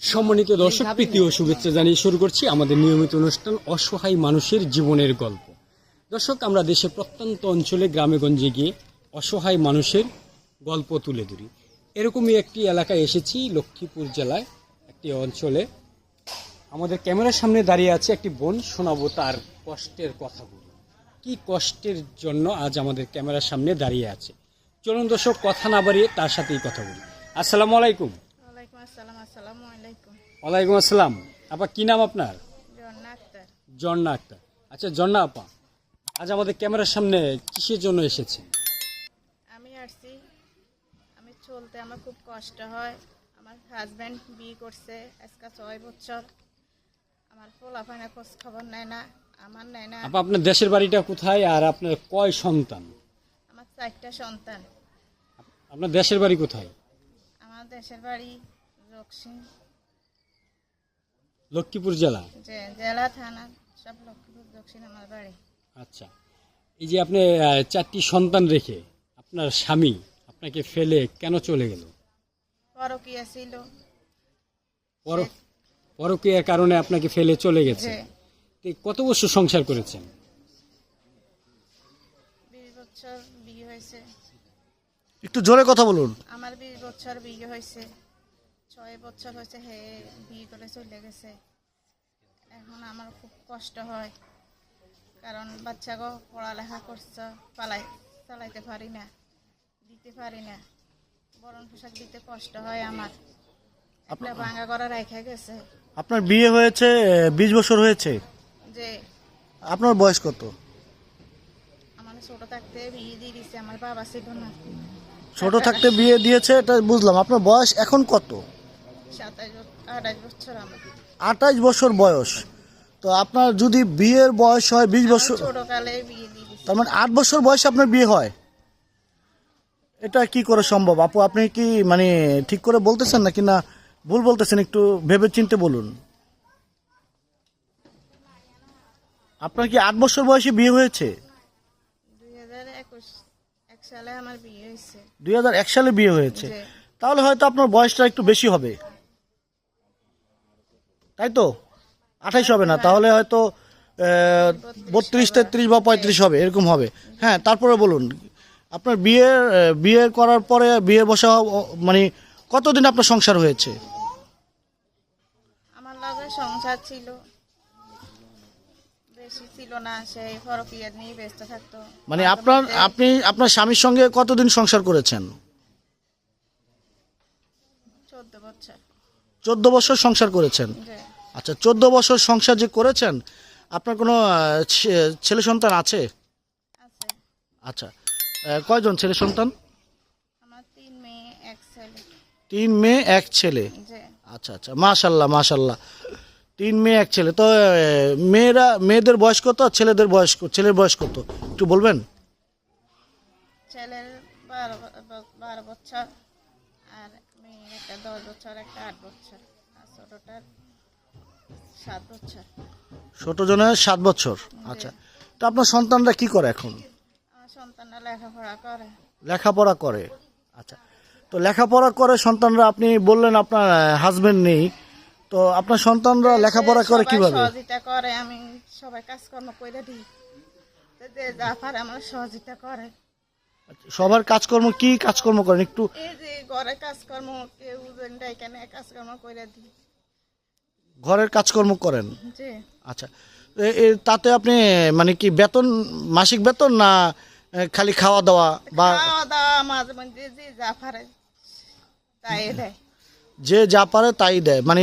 সম্মানিত দর্শক প্রীতি ও শুভেচ্ছা জানিয়ে শুরু করছি আমাদের নিয়মিত অনুষ্ঠান অসহায় মানুষের জীবনের গল্প। দর্শক আমরা দেশের প্রত্যন্ত অঞ্চলে গ্রামে গঞ্জে গিয়ে অসহায় মানুষের গল্প তুলে ধরি। এরকমই একটি এলাকায় এসেছি লক্ষ্মীপুর জেলায় একটি অঞ্চলে। আমাদের ক্যামেরার সামনে দাঁড়িয়ে আছে একটি বোন শোনাবো তার কষ্টের কথাগুলো। কি কষ্টের জন্য আজ আমাদের ক্যামেরার সামনে দাঁড়িয়ে আছে? চলুন দর্শক কথা না বাড়িয়ে তার সাথেই কথা বলি। আসসালামু আলাইকুম। ওয়ালাইকুম আসসালাম আসসালামু আলাইকুম। ওয়ালাইকুম আসসালাম। আপা কি নাম আপনার? জন্না আক্তার। আচ্ছা জন্না আপা আজ আমাদের ক্যামেরার সামনে কিসের জন্য এসেছেন? আমি আসছি। আমি চলতে আমার খুব কষ্ট হয়। আমার হাজব্যান্ড বিয়ে করছে আজকে ছয় বছর। আমার পোলাপানে খোঁজ খবর নেয় না আমার নেয় না। আপা আপনার দেশের বাড়িটা কোথায় আর আপনার কয় সন্তান? আমার চারটা সন্তান। আপনার দেশের বাড়ি কোথায়? আমার দেশের বাড়ি রক্সিং লক্ষ্মীপুর জেলা? যে জেলা থানা সব লক্ষ্মীপুর দক্ষিণ আমার বাড়ি। আচ্ছা। এই যে আপনি চারটি সন্তান রেখে আপনার স্বামী আপনাকে ফেলে কেন চলে গেল? পরকিয়া ছিল। পর পরকীয়ার কারণে আপনাকে ফেলে চলে গেছে। কত বছর সংসার করেছেন? বিশ বছর বিয়ে হয়েছে। একটু জোরে কথা বলুন। আমার বিশ বছর বিয়ে হয়েছে। ছয় বছর হয়েছে হে বিয়ে করে চলে গেছে। এখন আমার খুব কষ্ট হয় কারণ বাচ্চাগো পড়ালেখা করছে পালাই চালাইতে পারি না দিতে পারি না। বরণ পোশাক দিতে কষ্ট হয় আমার। একটা ভাঙা করা রেখে গেছে। আপনার বিয়ে হয়েছে বিশ বছর হয়েছে? যে আপনার বয়স কত? আমার ছোট থাকতে বিয়ে দিয়ে দিছে আমার বাবা ছিল না। ছোট থাকতে বিয়ে দিয়েছে এটা বুঝলাম। আপনার বয়স এখন কত? আঠাশ বছর বয়স। তো আপনার যদি বিয়ের বয়স হয় বিশ বছর তার মানে আট বছর বয়সে আপনার বিয়ে হয়? এটা কি করে সম্ভব? আপু আপনি কি মানে ঠিক করে বলতেছেন নাকি না? ভুল বলতেছেন একটু ভেবে চিনতে বলুন। আপনার কি আট বছর বয়সে বিয়ে হয়েছে? দুই হাজার এক সালে বিয়ে হয়েছে। তাহলে হয়তো আপনার বয়সটা একটু বেশি হবে। তাই তো? আঠাইশ হবে না তাহলে হয়তো বত্রিশ তেত্রিশ বা পঁয়ত্রিশ হবে এরকম হবে। হ্যাঁ তারপরে বলুন আপনার বিয়ে বিয়ে করার পরে বিয়ে বসা মানে কতদিন আপনার সংসার হয়েছে? আমার লগে সংসার ছিল। বেশি ছিল না সেই ফরকিয়া নিয়ে ব্যস্ত থাকতো। মানে আপনার আপনি আপনার স্বামীর সঙ্গে কতদিন সংসার করেছেন? চোদ্দ বছর। চোদ্দ বছর সংসার করেছেন? আচ্ছা চোদ্দ বছর সংসার যে করেছেন আপনার কোনো ছেলে সন্তান আছে? আচ্ছা কয়জন ছেলে সন্তান? তিন মেয়ে এক ছেলে। তিন মেয়ে এক ছেলে? আচ্ছা আচ্ছা মাশাল্লাহ মাশাল্লাহ। তিন মেয়ে এক ছেলে। তো মেয়েরা মেয়েদের বয়স কত আর ছেলেদের বয়স ছেলের বয়স কত? একটু বলবেন? ছেলের বারো বারো বছর আর মেয়ের একটা দশ বছর একটা আট বছর। আর ছোটটার সাত বছর। ছোট জনের সাত বছর? আচ্ছা। তো আপনার সন্তানরা কি করে এখন? আমার সন্তানরা লেখাপড়া করে। লেখাপড়া করে। আচ্ছা। তো লেখাপড়া করে সন্তানরা আপনি বললেন আপনার হাজবেন্ড নেই। তো আপনার সন্তানরা লেখাপড়া করে কীভাবে? সহযোগিতা করে আমি সবাই কাজকর্ম করে দিই। তো যে যা পারে আমার সহযোগিতা করে। সবার কাজকর্ম কি কাজকর্ম করেন? একটু এই যে ঘরে কাজকর্ম কেউ এখানে কাজকর্ম করে দিই। ঘরের কাজকর্ম করেন? আচ্ছা। তাতে আপনি মানে কি বেতন মাসিক বেতন না খালি খাওয়া দাওয়া বা যে যা পারে তাই দেয়। যে যা পারে তাই দেয়। মানে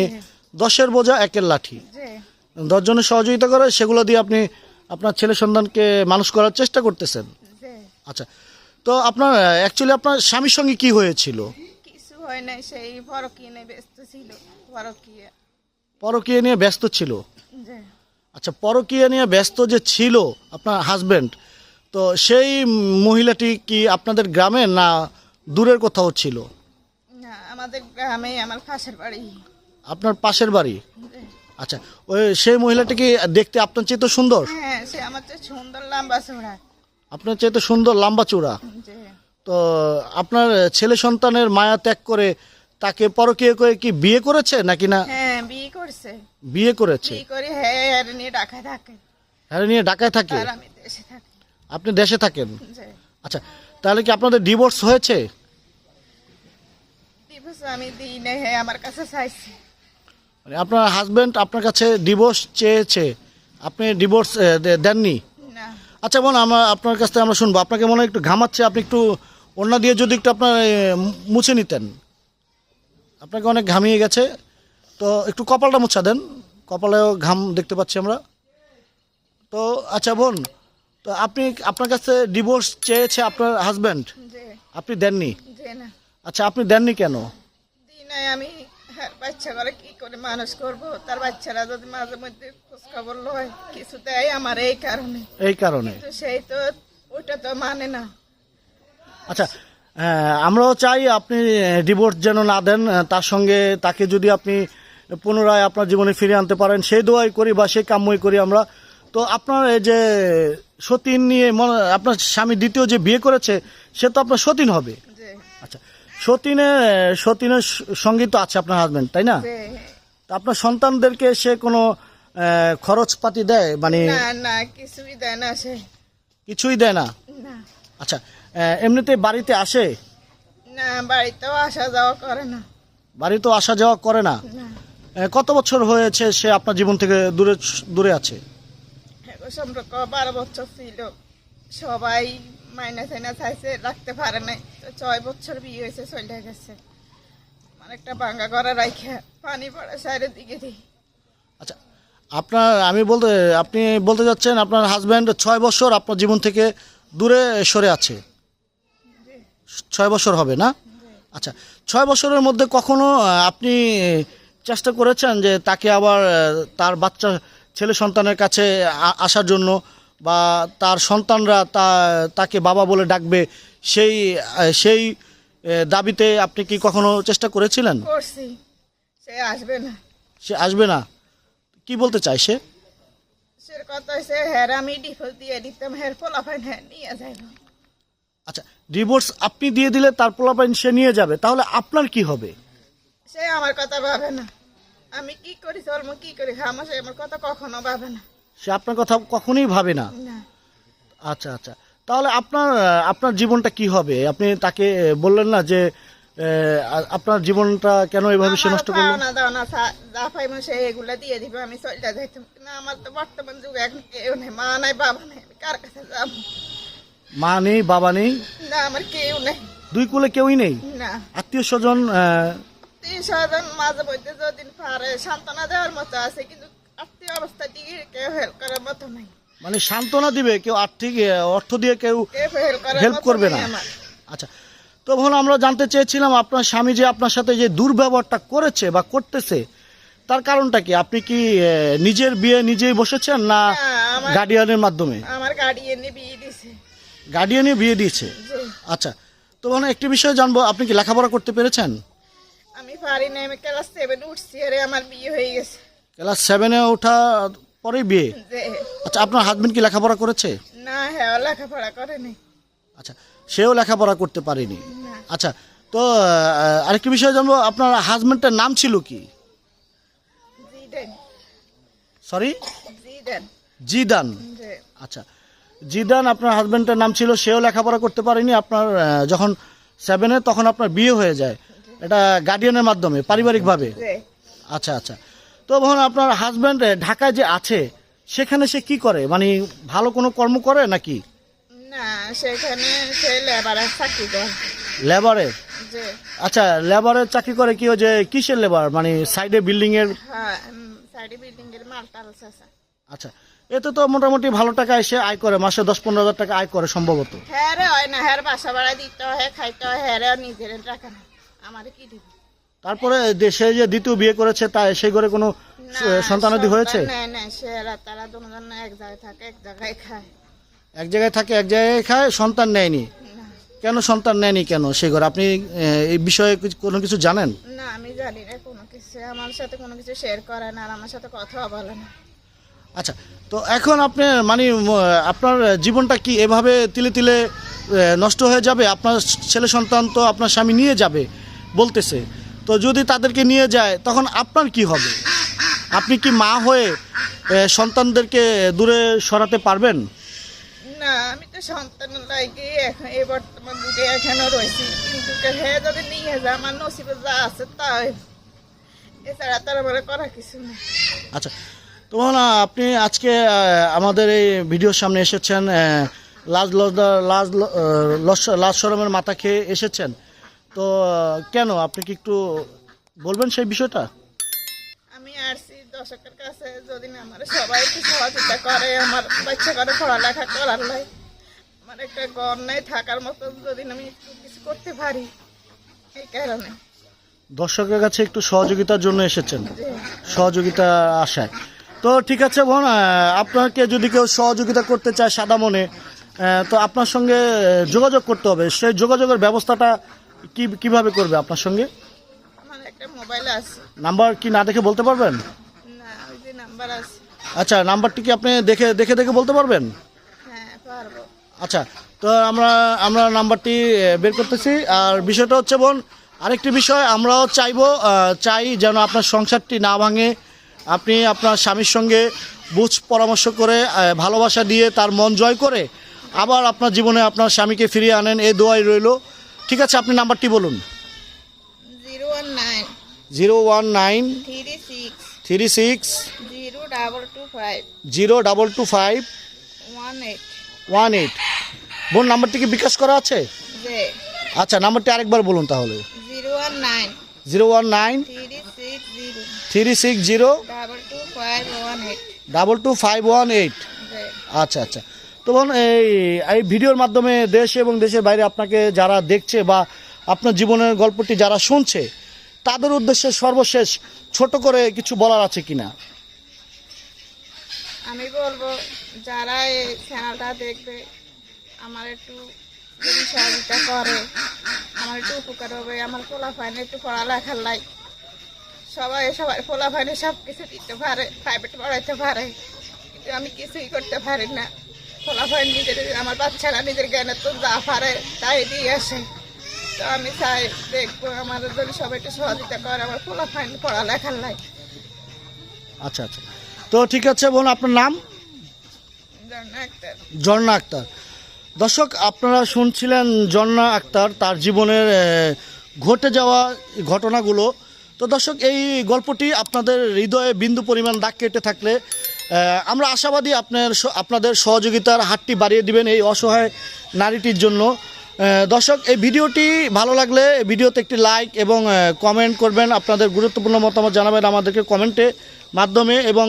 দশের বোঝা একের লাঠি। দশজনের সহযোগিতা করে সেগুলো দিয়ে আপনি আপনার ছেলে সন্তানকে মানুষ করার চেষ্টা করতেছেন। আচ্ছা। তো আপনার অ্যাকচুয়ালি আপনার স্বামীর সঙ্গে কি হয়েছিল? কিছু হয় নাই সেই ফরকিয়ে নিয়ে ব্যস্ত ছিল ফরকিয়ে পরকীয়া নিয়ে ব্যস্ত ছিল। আচ্ছা পরকীয়া নিয়ে ব্যস্ত যে ছিল আপনার হাজবেন্ড তো সেই মহিলাটি কি আপনাদের গ্রামে না দূরের কোথাও ছিল? না আমাদের গ্রামে আমার পাশের বাড়ি। আপনার পাশের বাড়ি? আচ্ছা ওই সেই মহিলাটি কি দেখতে আপনার চেয়ে তো সুন্দর? হ্যাঁ সে আমার চেয়ে সুন্দর লম্বা চোড়া আপনার চেয়ে তো সুন্দর লম্বা চূড়া তো আপনার ছেলে সন্তানের মায়া ত্যাগ করে তাকে পরকীয় করে কি বিয়ে করেছে নাকি না? হ্যাঁ করছে। বিয়ে করেছে? করে হ্যাঁ আর নিয়ে ঢাকায় থাকে। হ্যাঁ নিয়ে ঢাকায় থাকে? আর আমি দেশে থাকি। আপনি দেশে থাকেন? যে আচ্ছা তাহলে কি আপনাদের ডিভোর্স হয়েছে? দিবস আমি দিই নাই হ্যাঁ আমার কাছে চাইছে। মানে আপনার হাজবেন্ড আপনার কাছে ডিভোর্স চেয়েছে। আপনি ডিভোর্স দেননি? না। আচ্ছা বোন আমরা আপনার কাছ থেকে আমরা শুনব। আপনাকে মনে হয় একটু ঘামাচ্ছে আপনি একটু অন্য দিয়ে যদি একটু আপনার এ, মুছে নিতেন। আপনাকে অনেক ঘামিয়ে গেছে। তো একটু কপালটা মুছা দেন। কপালেও ঘাম দেখতে পাচ্ছি আমরা। তো আচ্ছা বোন তো আপনি আপনার কাছে ডিভোর্স চেয়েছে আপনার হাজব্যান্ড আপনি দেননি? আচ্ছা আপনি দেননি কেন? আমি। হ্যাঁ বাচ্চা করে কি করে মানুষ করব? তার বাচ্চারা যদি মাঝে মধ্যে খোঁজ খবর লয় কিছু দেয় আমার এই কারণে। এই কারণে? সেই তো ওইটা তো মানে না। আচ্ছা আহ, আমরাও চাই আপনি ডিভোর্স যেন না দেন তার সঙ্গে তাকে যদি আপনি পুনরায় আপনার জীবনে ফিরে আনতে পারেন। সেই দোয়াই করি বা সেই কাম্যই করি আমরা। তো আপনার এই যে সতীন নিয়ে মনে আপনার স্বামী দ্বিতীয় যে বিয়ে করেছে সে তো আপনার সতীন হবে। আচ্ছা সতীনের সতীনের সঙ্গী তো আছে আপনার হাজবেন্ড তাই না? আপনার সন্তানদেরকে সে কোনো খরচপাতি দেয়? মানে না কিছুই দেয় না সে। কিছুই দেয় না? আচ্ছা এমনিতে বাড়িতে আসে? না বাড়িতেও আসা যাওয়া করে না। বাড়িতেও আসা যাওয়া করে না। কত বছর হয়েছে সে আপনার জীবন থেকে দূরে দূরে আছে? সম্পর্ক বারো বছর ছিল। সবাই মাইনা চাইনা চাইছে রাখতে পারে নাই। তো ছয় বছর বিয়ে হয়েছে চলে গেছে। আমার একটা ভাঙ্গা ঘরে রাখে পানি পড়ে সাইডের দিকে দিই। আচ্ছা আপনার আমি বলতে আপনি বলতে যাচ্ছেন আপনার হাজব্যান্ড ছয় বছর আপনার জীবন থেকে দূরে সরে আছে। ছয় বছর হবে না? আচ্ছা ছয় বছরের মধ্যে কখনো আপনি চেষ্টা করেছেন যে তাকে আবার তার বাচ্চা ছেলে সন্তানের কাছে আসার জন্য বা তার সন্তানরা তা তাকে বাবা বলে ডাকবে সেই সেই দাবিতে আপনি কি কখনো চেষ্টা করেছিলেন? সে আসবে না। সে আসবে না। কি বলতে চাই সে? হ্যাঁ হ্যাঁ নিয়ে আচ্ছা ডিভোর্স আপনি দিয়ে দিলে তার পোলাপাইন সে নিয়ে যাবে তাহলে আপনার কি হবে? সে আমার কথা ভাবে না। আমি কি করি চলবো কি করি? খামো সে আমার কথা কখনো ভাবে না। সে আপনার কথা কখনোই ভাবে না? না। আচ্ছা আচ্ছা। তাহলে আপনার আপনার জীবনটা কি হবে? আপনি তাকে বললেন না যে আপনার জীবনটা কেন এভাবে সে নষ্ট করল না দাওনা সা- যা পাইবো সে এগুলা দিয়ে দিবে আমি চলে যাইতাম। না আমার তো বর্তমান যুগে এখন কেউ নেই মা নাই বাবা নেই আমি কার কাছে যাব? মা নেই বাবা নেই? না আমার কেউ নেই। দুই কুলে কেউই নেই? না। আত্মীয় স্বজন আত্মীয় স্বজন মাঝে মধ্যে পারে সান্ত্বনা দেওয়ার মতো আছে কিন্তু আত্মীয় অবস্থা দিকে কেউ হেল্প করার মতো নাই। মানে সান্ত্বনা দিবে কেউ আর্থিক অর্থ দিয়ে কেউ হেল্প করবে না। আচ্ছা তো ভালো আমরা জানতে চেয়েছিলাম আপনার স্বামী যে আপনার সাথে যে দুর্ব্যবহারটা করেছে বা করতেছে তার কারণটা কি? আপনি কি নিজের বিয়ে নিজেই বসেছেন না গার্ডিয়ানের মাধ্যমে? আমার গাড়ি এনে বিয়ে দিয়েছে গার্ডিয়ানে বিয়ে দিয়েছে? আচ্ছা তো মানে একটি বিষয় জানব আপনি কি লেখাপড়া করতে পেরেছেন? পারি না আমি ক্লাস সেভেন উঠছি আরে আমার বিয়ে হয়ে গেছে। ক্লাস সেভেনে ওঠা পরেই বিয়ে? আচ্ছা আপনার হাজবেন্ড কি লেখাপড়া করেছে? না হ্যাঁ লেখাপড়া করেনি। আচ্ছা সেও লেখাপড়া করতে পারেনি। আচ্ছা তো আরেকটি বিষয় জানব আপনার হাজবেন্ডের নাম ছিল কি? সরি জিদেন। আচ্ছা জিদান আপনার হাজবেন্ডের নাম ছিল সেও লেখাপড়া করতে পারেনি। আপনার যখন সেভেনে তখন আপনার বিয়ে হয়ে যায়। এটা গার্ডিয়ানের মাধ্যমে পারিবারিকভাবে? আচ্ছা আচ্ছা। তো তখন আপনার হাজব্যান্ড ঢাকায় যে আছে সেখানে সে কি করে? মানে ভালো কোনো কর্ম করে নাকি? না সেখানে সে লেবারের চাকরি করে। লেবারের আচ্ছা লেবারের চাকরি করে কি যে কিসের লেবার মানে সাইডে বিল্ডিং এর সাইডে বিল্ডিং এর মাল আচ্ছা এতে তো মোটামুটি ভালো টাকা এসে আয় করে মাসে দশ পনেরো হাজার টাকা আয় করে সম্ভবত। হ্যাঁ রে হয় না হ্যাঁ বাসা ভাড়া দিতে হয় খাইতে হয় হ্যাঁ নিজের টাকা আমার কি দিব। তারপরে দেশে যে দ্বিতীয় বিয়ে করেছে তা সেই করে কোনো সন্তানাদি হয়েছে? না না সেরা তারা দুজন এক জায়গায় থাকে এক জায়গায় খায়। এক জায়গায় থাকে এক জায়গায় খায় সন্তান নেয়নি? কেন সন্তান নেয়নি কেন সেই ঘরে? আপনি এই বিষয়ে কোনো কিছু জানেন? না আমি জানি না কোনো কিছু। আমার সাথে কোনো কিছু শেয়ার করে না আর আমার সাথে কথাও বলে না। আচ্ছা তো এখন আপনি মানে আপনার জীবনটা কি এভাবে তিলে তিলে নষ্ট হয়ে যাবে? আপনার ছেলে সন্তান তো আপনার স্বামী নিয়ে যাবে। বলতেছে তো যদি তাদেরকে নিয়ে যায় তখন আপনার কি হবে? আপনি কি মা হয়ে সন্তানদেরকে দূরে সরাতে পারবেন? না আমি তো সন্তান লাগে এখন এই বর্তমান যুগে এখানেও রয়েছি। কিন্তু হে যদি নিয়ে যায় আমার নসিবে যা আছে তাই। এছাড়া তার আমার করা কিছু নেই। আচ্ছা আপনি আজকে আমাদের এই ভিডিওর সামনে এসেছেন লাজ লজ্জা লাজ লাজ সরমের মাথা খেয়ে এসেছেন। তো কেন? আপনি কি একটু বলবেন সেই বিষয়টা? আমি আসছি দর্শকের কাছে যদি না আমার সবাই একটু সহযোগিতা করে আমার বাচ্চা করে পড়ালেখা করার লাই। আমার একটা ঘর নাই থাকার মতো যদি আমি একটু কিছু করতে পারি এই কারণে। দর্শকের কাছে একটু সহযোগিতার জন্য এসেছেন। সহযোগিতা আশায়। তো ঠিক আছে বোন আপনাকে যদি কেউ সহযোগিতা করতে চায় সাদা মনে তো আপনার সঙ্গে যোগাযোগ করতে হবে। সেই যোগাযোগের ব্যবস্থাটা কি কীভাবে করবে আপনার সঙ্গে? আমার একটা মোবাইল আছে। নাম্বার কি না দেখে বলতে পারবেন? না ওই যে নাম্বার আছে। আচ্ছা নাম্বারটি কি আপনি দেখে দেখে দেখে বলতে পারবেন? হ্যাঁ পারব। আচ্ছা তো আমরা আমরা নাম্বারটি বের করতেছি। আর বিষয়টা হচ্ছে বোন আরেকটি বিষয় আমরাও চাইব চাই যেন আপনার সংসারটি না ভাঙে। আপনি আপনার স্বামীর সঙ্গে বুঝ পরামর্শ করে ভালোবাসা দিয়ে তার মন জয় করে আবার আপনার জীবনে আপনার স্বামীকে ফিরিয়ে আনেন। এই দোয়াই রইল। ঠিক আছে আপনি নাম্বারটি বলুন। Zero one nine. Zero one nine three six. Three six zero double two five. Zero double two five one eight. One eight বোন নাম্বারটি কি বিকাশ করা আছে? আচ্ছা নাম্বারটি আরেকবার বলুন তাহলে। Zero one nine. Zero one nine three six zero. Three six zero double two five one eight. Double two five one eight. আচ্ছা আচ্ছা। তো বোন এই এই ভিডিওর মাধ্যমে দেশ এবং দেশের বাইরে আপনাকে যারা দেখছে বা আপনার জীবনের গল্পটি যারা শুনছে, তাদের উদ্দেশ্যে সর্বশেষ ছোট করে কিছু বলার আছে কিনা? আমি বলব, যারা এই চ্যানেলটা দেখবে, আমার একটু যদি সহযোগিতা করে, আমার একটু উপকার হবে, আমার পোলা ফাইনে একটু পড়ালেখার লাই সবাই সবাই পোলা ফাইনে সব কিছু দিতে পারে প্রাইভেট পড়াইতে পারে, কিন্তু আমি কিছুই করতে পারি না। ফাইন নিজের আমার বাচ্চারা নিজের জ্ঞানের তো যা পারে তাই দিয়ে আসে। তো আমি চাই দেখব আমার যদি সবাই একটু সহযোগিতা করে আমার ফাইন পড়ালেখার লাই। আচ্ছা আচ্ছা। তো ঠিক আছে বোন আপনার নাম? ঝর্ণা আক্তার। দর্শক আপনারা শুনছিলেন ঝর্ণা আক্তার তার জীবনের ঘটে যাওয়া ঘটনাগুলো। তো দর্শক এই গল্পটি আপনাদের হৃদয়ে বিন্দু পরিমাণ দাগ কেটে থাকলে আমরা আশাবাদী আপনার আপনাদের সহযোগিতার হাতটি বাড়িয়ে দিবেন এই অসহায় নারীটির জন্য। দর্শক, এই ভিডিওটি ভালো লাগলে ভিডিওতে একটি লাইক এবং কমেন্ট করবেন। আপনাদের গুরুত্বপূর্ণ মতামত জানাবেন আমাদেরকে কমেন্টে মাধ্যমে এবং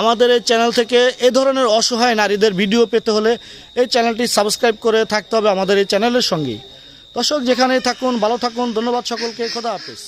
আমাদের এই চ্যানেল থেকে এ ধরনের অসহায় নারীদের ভিডিও পেতে হলে এই চ্যানেলটি সাবস্ক্রাইব করে থাকতে হবে আমাদের এই চ্যানেলের সঙ্গেই। দর্শক যেখানে থাকুন, ভালো থাকুন। ধন্যবাদ সকলকে। খোদা হাফিজ।